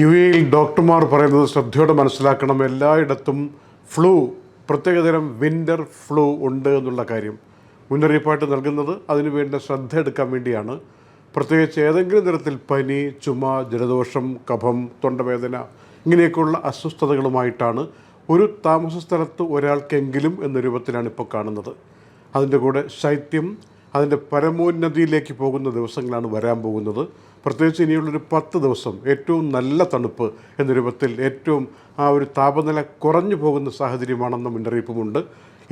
U എയിൽ ഡോക്ടർമാർ പറയുന്നത് ശ്രദ്ധയോടെ മനസ്സിലാക്കണം. എല്ലായിടത്തും ഫ്ലൂ പ്രത്യേകതരം വിന്റർ ഫ്ലൂ ഉണ്ട് എന്നുള്ള കാര്യം മുന്നറിയിപ്പായിട്ട് നൽകുന്നത്. അതിനു വേണ്ട ശ്രദ്ധ എടുക്കാൻ വേണ്ടിയാണ്. പ്രത്യേകിച്ച് ഏതെങ്കിലും തരത്തിൽ പനി ചുമ ജലദോഷം കഫം തൊണ്ടവേദന ഇങ്ങനെയൊക്കെയുള്ള അസ്വസ്ഥതകളുമായിട്ടാണ് ഒരു താമസ സ്ഥലത്ത് ഒരാൾക്കെങ്കിലും എന്ന രൂപത്തിലാണ് ഇപ്പോൾ കാണുന്നത്. അതിന്റെ കൂടെ ശൈത്യം അതിന്റെ പരമോന്നതിയിലേക്ക് പോകുന്ന ദിവസങ്ങളാണ് വരാൻ പോകുന്നത്. പ്രത്യേകിച്ച് ഇനിയുള്ളൊരു പത്ത് ദിവസം ഏറ്റവും നല്ല തണുപ്പ് എന്ന രൂപത്തിൽ ഏറ്റവും ആ ഒരു താപനില കുറഞ്ഞു പോകുന്ന സാഹചര്യമാണെന്ന മുന്നറിയിപ്പുമുണ്ട്.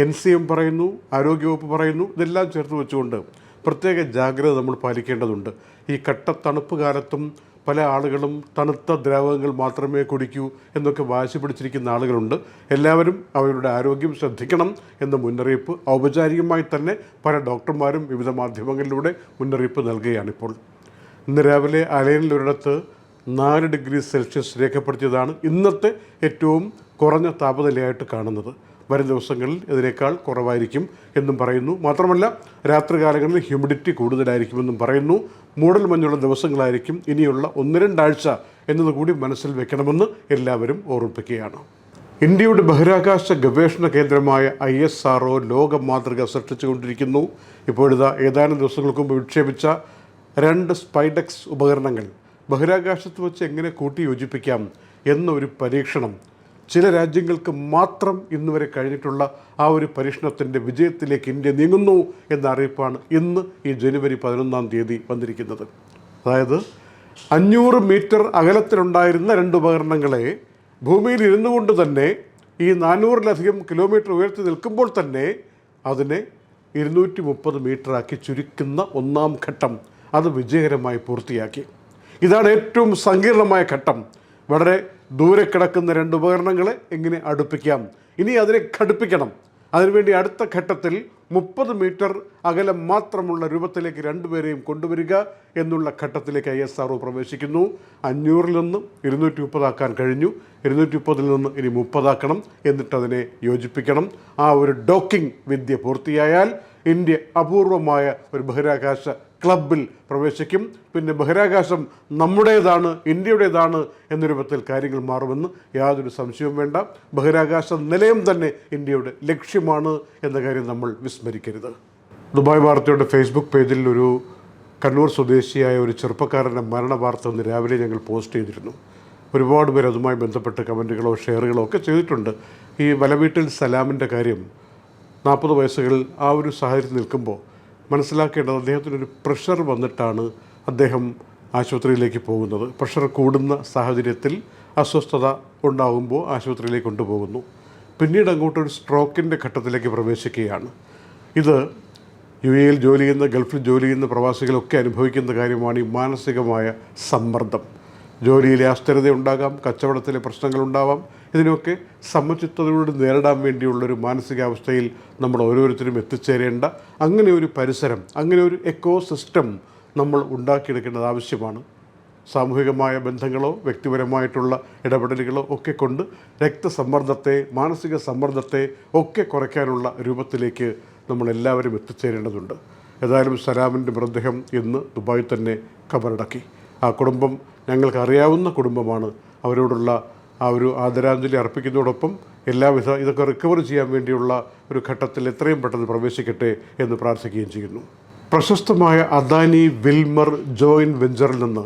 എൻ സി എം പറയുന്നു ആരോഗ്യവകുപ്പ് പറയുന്നു ഇതെല്ലാം ചേർത്ത് വെച്ചുകൊണ്ട് പ്രത്യേക ജാഗ്രത നമ്മൾ പാലിക്കേണ്ടതുണ്ട്. ഈ കട്ട തണുപ്പ് കാലത്തും പല ആളുകളും തണുത്ത ദ്രാവകങ്ങൾ മാത്രമേ കുടിക്കൂ എന്നൊക്കെ വാശി പിടിച്ചിരിക്കുന്ന ആളുകളുണ്ട്. എല്ലാവരും അവരുടെ ആരോഗ്യം ശ്രദ്ധിക്കണം എന്ന മുന്നറിയിപ്പ് ഔപചാരികമായി തന്നെ പല ഡോക്ടർമാരും വിവിധ മാധ്യമങ്ങളിലൂടെ മുന്നറിയിപ്പ് നൽകുകയാണിപ്പോൾ. ഇന്ന് രാവിലെ അലയനിൽ ഒരിടത്ത് നാല് ഡിഗ്രി സെൽഷ്യസ് രേഖപ്പെടുത്തിയതാണ് ഇന്നത്തെ ഏറ്റവും കുറഞ്ഞ താപനിലയായിട്ട് കാണുന്നത്. വരും ദിവസങ്ങളിൽ ഇതിനേക്കാൾ കുറവായിരിക്കും എന്നും പറയുന്നു. മാത്രമല്ല രാത്രികാലങ്ങളിൽ ഹ്യൂമിഡിറ്റി കൂടുതലായിരിക്കുമെന്നും പറയുന്നു. മൂടൽ മഞ്ഞുള്ള ദിവസങ്ങളായിരിക്കും ഇനിയുള്ള ഒന്ന് രണ്ടാഴ്ച എന്നതുകൂടി മനസ്സിൽ വെക്കണമെന്ന് എല്ലാവരും ഓർമ്മിപ്പിക്കുകയാണ്. ഇന്ത്യയുടെ ബഹിരാകാശ ഗവേഷണ കേന്ദ്രമായ ഐ എസ് ആർ ലോക മാതൃക സൃഷ്ടിച്ചുകൊണ്ടിരിക്കുന്നു. ഇപ്പോഴിതാ ഏതാനും ദിവസങ്ങൾക്ക് മുമ്പ് വിക്ഷേപിച്ച രണ്ട് സ്പൈഡക്സ് ഉപകരണങ്ങൾ ബഹിരാകാശത്ത് വെച്ച് എങ്ങനെ കൂട്ടിയോജിപ്പിക്കാം എന്നൊരു പരീക്ഷണം ചില രാജ്യങ്ങൾക്ക് മാത്രം ഇന്ന് വരെ കഴിഞ്ഞിട്ടുള്ള ആ ഒരു പരീക്ഷണത്തിന്റെ വിജയത്തിലേക്ക് ഇന്ത്യ നീങ്ങുന്നു എന്ന അറിയിപ്പാണ് ഇന്ന് ഈ ജനുവരി പതിനൊന്നാം തീയതി വന്നിരിക്കുന്നത്. അതായത് അഞ്ഞൂറ് മീറ്റർ അകലത്തിലുണ്ടായിരുന്ന രണ്ട് ഉപകരണങ്ങളെ ഭൂമിയിൽ ഇരുന്നു കൊണ്ട് തന്നെ ഈ നാനൂറിലധികം കിലോമീറ്റർ ഉയർത്തി നിൽക്കുമ്പോൾ തന്നെ അതിനെ ഇരുന്നൂറ്റി മുപ്പത് മീറ്ററാക്കി ചുരുക്കുന്ന ഒന്നാം ഘട്ടം അത് വിജയകരമായി പൂർത്തിയാക്കി. ഇതാണ് ഏറ്റവും സങ്കീർണമായ ഘട്ടം. വളരെ ദൂരെ കിടക്കുന്ന രണ്ട് ഉപകരണങ്ങളെ എങ്ങനെ അടുപ്പിക്കാം? ഇനി അതിനെ ഘടിപ്പിക്കണം. അതിനുവേണ്ടി അടുത്ത ഘട്ടത്തിൽ മുപ്പത് മീറ്റർ അകലം മാത്രമുള്ള രൂപത്തിലേക്ക് രണ്ടുപേരെയും കൊണ്ടുവരിക എന്നുള്ള ഘട്ടത്തിലേക്ക് ഐ എസ് ആർ പ്രവേശിക്കുന്നു. അഞ്ഞൂറിൽ നിന്ന് ഇരുന്നൂറ്റി മുപ്പതാക്കാൻ കഴിഞ്ഞു. ഇരുന്നൂറ്റി മുപ്പതിൽ നിന്ന് ഇനി മുപ്പതാക്കണം എന്നിട്ട് അതിനെ യോജിപ്പിക്കണം. ആ ഒരു ഡോക്കിംഗ് വിദ്യ പൂർത്തിയായാൽ ഇന്ത്യ അപൂർവമായ ഒരു ബഹിരാകാശ ക്ലബിൽ പ്രവേശിക്കും. പിന്നെ ബഹിരാകാശം നമ്മുടേതാണ് ഇന്ത്യയുടേതാണ് എന്ന രൂപത്തിൽ കാര്യങ്ങൾ മാറുമെന്ന് യാതൊരു സംശയവും വേണ്ട. ബഹിരാകാശ നിലയം തന്നെ ഇന്ത്യയുടെ ലക്ഷ്യമാണ് എന്ന കാര്യം നമ്മൾ വിസ്മരിക്കരുത്. ദുബായ് വാർത്തയുടെ ഫേസ്ബുക്ക് പേജിൽ ഒരു കണ്ണൂർ സ്വദേശിയായ ഒരു ചെറുപ്പക്കാരന്റെ മരണ വാർത്ത ഇന്ന് രാവിലെ ഞങ്ങൾ പോസ്റ്റ് ചെയ്തിരുന്നു. ഒരുപാട് പേർ അതുമായി ബന്ധപ്പെട്ട് കമന്റുകളോ ഷെയറുകളോ ഒക്കെ ചെയ്തിട്ടുണ്ട്. ഈ വലവീട്ടിൽ സലാമിന്റെ കാര്യം നാൽപ്പത് വയസ്സുകളിൽ ആ ഒരു സാഹചര്യം നിൽക്കുമ്പോൾ മനസ്സിലാക്കേണ്ടത് അദ്ദേഹത്തിനൊരു പ്രഷർ വന്നിട്ടാണ് അദ്ദേഹം ആശുപത്രിയിലേക്ക് പോകുന്നത്. പ്രഷർ കൂടുന്ന സാഹചര്യത്തിൽ അസ്വസ്ഥത ഉണ്ടാകുമ്പോൾ ആശുപത്രിയിലേക്ക് കൊണ്ടുപോകുന്നു. പിന്നീട് അങ്ങോട്ടൊരു സ്ട്രോക്കിന്റെ ഘട്ടത്തിലേക്ക് പ്രവേശിക്കുകയാണ്. ഇത് യു എയിൽ ജോലി ചെയ്യുന്ന ഗൾഫിൽ ജോലി ചെയ്യുന്ന പ്രവാസികളൊക്കെ അനുഭവിക്കുന്ന കാര്യമാണ് ഈ മാനസികമായ സമ്മർദ്ദം. ജോലിയിലെ അസ്ഥിരത ഉണ്ടാകാം കച്ചവടത്തിലെ പ്രശ്നങ്ങളുണ്ടാവാം ഇതിനൊക്കെ സമചിത്തതയോട് നേരിടാൻ വേണ്ടിയുള്ളൊരു മാനസികാവസ്ഥയിൽ നമ്മൾ ഓരോരുത്തരും എത്തിച്ചേരേണ്ട. അങ്ങനെ ഒരു പരിസരം അങ്ങനെ ഒരു എക്കോ സിസ്റ്റം നമ്മൾ ഉണ്ടാക്കിയെടുക്കേണ്ടത് ആവശ്യമാണ്. സാമൂഹികമായ ബന്ധങ്ങളോ വ്യക്തിപരമായിട്ടുള്ള ഇടപെടലുകളോ ഒക്കെ കൊണ്ട് രക്തസമ്മർദ്ദത്തെ മാനസിക സമ്മർദ്ദത്തെ ഒക്കെ കുറയ്ക്കാനുള്ള രൂപത്തിലേക്ക് നമ്മളെല്ലാവരും എത്തിച്ചേരേണ്ടതുണ്ട്. ഏതായാലും സലാമിന്റെ മൃതദേഹം ഇന്ന് ദുബായിൽ തന്നെ കബറടക്കി. ആ കുടുംബം ഞങ്ങൾക്ക് അറിയാവുന്ന കുടുംബമാണ്. അവരോടുള്ള ആ ഒരു ആദരാഞ്ജലി അർപ്പിക്കുന്നതോടൊപ്പം എല്ലാവിധ ഇതൊക്കെ റിക്കവർ ചെയ്യാൻ വേണ്ടിയുള്ള ഒരു ഘട്ടത്തിൽ എത്രയും പെട്ടെന്ന് പ്രവേശിക്കട്ടെ എന്ന് പ്രാർത്ഥിക്കുകയും ചെയ്യുന്നു. പ്രശസ്തമായ അദാനി വിൽമർ ജോയിന്റ് വെഞ്ചറിൽ നിന്ന്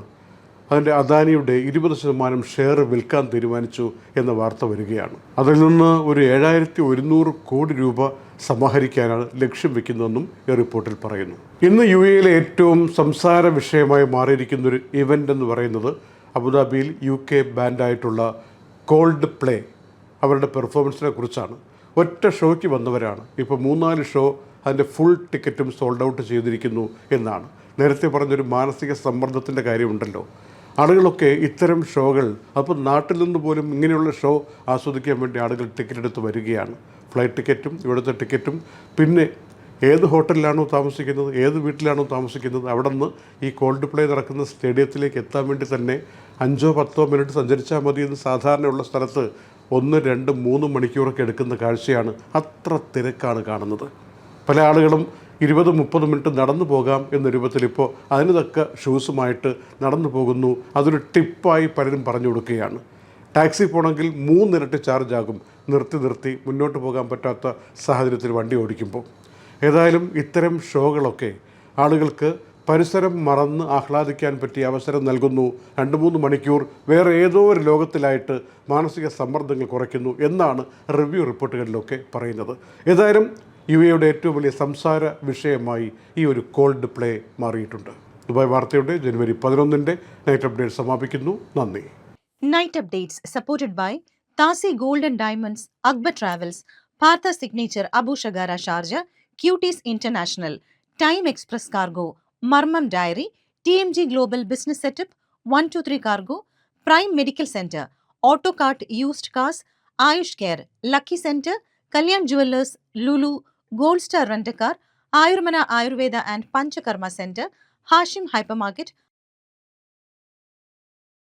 അതിന്റെ അദാനിയുടെ ഇരുപത് ശതമാനം ഷെയർ വിൽക്കാൻ തീരുമാനിച്ചു എന്ന വാർത്ത വരികയാണ്. അതിൽ നിന്ന് ഒരു ഏഴായിരത്തി ഒരുന്നൂറ് കോടി രൂപ സമാഹരിക്കാനാണ് ലക്ഷ്യം വെക്കുന്നതെന്നും ഈ റിപ്പോർട്ടിൽ പറയുന്നു. ഇന്ന് യു എയിലെ ഏറ്റവും സംസാര വിഷയമായി മാറിയിരിക്കുന്ന ഒരു ഇവന്റ് എന്ന് പറയുന്നത് അബുദാബിയിൽ യു കെ ബാൻഡായിട്ടുള്ള കോൾഡ് പ്ലേ അവരുടെ പെർഫോമൻസിനെ കുറിച്ചാണ്. ഒറ്റ ഷോയ്ക്ക് വന്നവരാണ്. ഇപ്പോൾ മൂന്നാൽ ഷോ അതിന്റെ ഫുൾ ടിക്കറ്റും സോൾഡ് ഔട്ട് ചെയ്തിരിക്കുന്നു എന്നാണ്. നേരത്തെ പറഞ്ഞൊരു മാനസിക സമ്മർദ്ദത്തിന്റെ കാര്യമുണ്ടല്ലോ. ആളുകളൊക്കെ ഇത്തരം ഷോകൾ അപ്പോൾ നാട്ടിൽ നിന്ന് പോലും ഇങ്ങനെയുള്ള ഷോ ആസ്വദിക്കാൻ വേണ്ടി ആളുകൾ ടിക്കറ്റ് എടുത്ത് വരികയാണ്. ഫ്ലൈറ്റ് ടിക്കറ്റും ഇവിടുത്തെ ടിക്കറ്റും പിന്നെ ഏത് ഹോട്ടലിലാണോ താമസിക്കുന്നത് ഏത് വീട്ടിലാണോ താമസിക്കുന്നത് അവിടെ നിന്ന് ഈ കോൾഡ് പ്ലേ നടക്കുന്ന സ്റ്റേഡിയത്തിലേക്ക് എത്താൻ വേണ്ടി തന്നെ അഞ്ചോ പത്തോ മിനിറ്റ് സഞ്ചരിച്ചാൽ മതി എന്ന് സാധാരണയുള്ള സ്ഥലത്ത് ഒന്ന് രണ്ട് മൂന്ന് മണിക്കൂറൊക്കെ എടുക്കുന്ന കാഴ്ചയാണ് അത്ര തിരക്കാണ് കാണുന്നത്. പല ആളുകളും ഇരുപത് മുപ്പത് മിനിറ്റ് നടന്നു പോകാം എന്ന രൂപത്തിൽ ഇപ്പോൾ അതിന് തക്ക ഷൂസുമായിട്ട് നടന്നു പോകുന്നു. അതൊരു ടിപ്പായി പലരും പറഞ്ഞു കൊടുക്കുകയാണ്. ടാക്സി പോകണമെങ്കിൽ മൂന്നിരട്ടി ചാർജ് ആകും. നിർത്തി നിർത്തി മുന്നോട്ട് പോകാൻ പറ്റാത്ത സാഹചര്യത്തിൽ വണ്ടി ഓടിക്കുമ്പോൾ. ഏതായാലും ഇത്തരം ഷോകളൊക്കെ ആളുകൾക്ക് പരിസരം മറന്ന് ആഹ്ലാദിക്കാൻ പറ്റിയ അവസരം നൽകുന്നു. രണ്ട് മൂന്ന് മണിക്കൂർ വേറെ ഏതോ ഒരു ലോകത്തിലായിട്ട് മാനസിക സമ്മർദ്ദങ്ങൾ കുറയ്ക്കുന്നു എന്നാണ് റിവ്യൂ റിപ്പോർട്ടുകളിലൊക്കെ പറയുന്നത്. ഏതായാലും യു എയുടെ ഏറ്റവും വലിയ സംസാര വിഷയമായി ഈ ഒരു കോൾഡ് പ്ലേ മാറിയിട്ടുണ്ട്. ദുബായ് വാർത്തയുടെ ജനുവരി പതിനൊന്നിന്റെ നൈറ്റ് അപ്ഡേറ്റ് സമാപിക്കുന്നു. നന്ദി. Night updates supported by താസി golden diamonds Akbar travels Partha signature Abu ഷഗാര Sharjah quotes international time express International, Time Express Cargo, Marmam Diary, TMG Global Business Setup, 123 Cargo, Prime Medical Center, Autocart Used Cars, Ayush Care, Lucky Center, Kalyan Jewelers, Lulu, Gold Star Rent a Car, Ayurmana Ayurveda and Panchakarma Center, Hashim Hypermarket,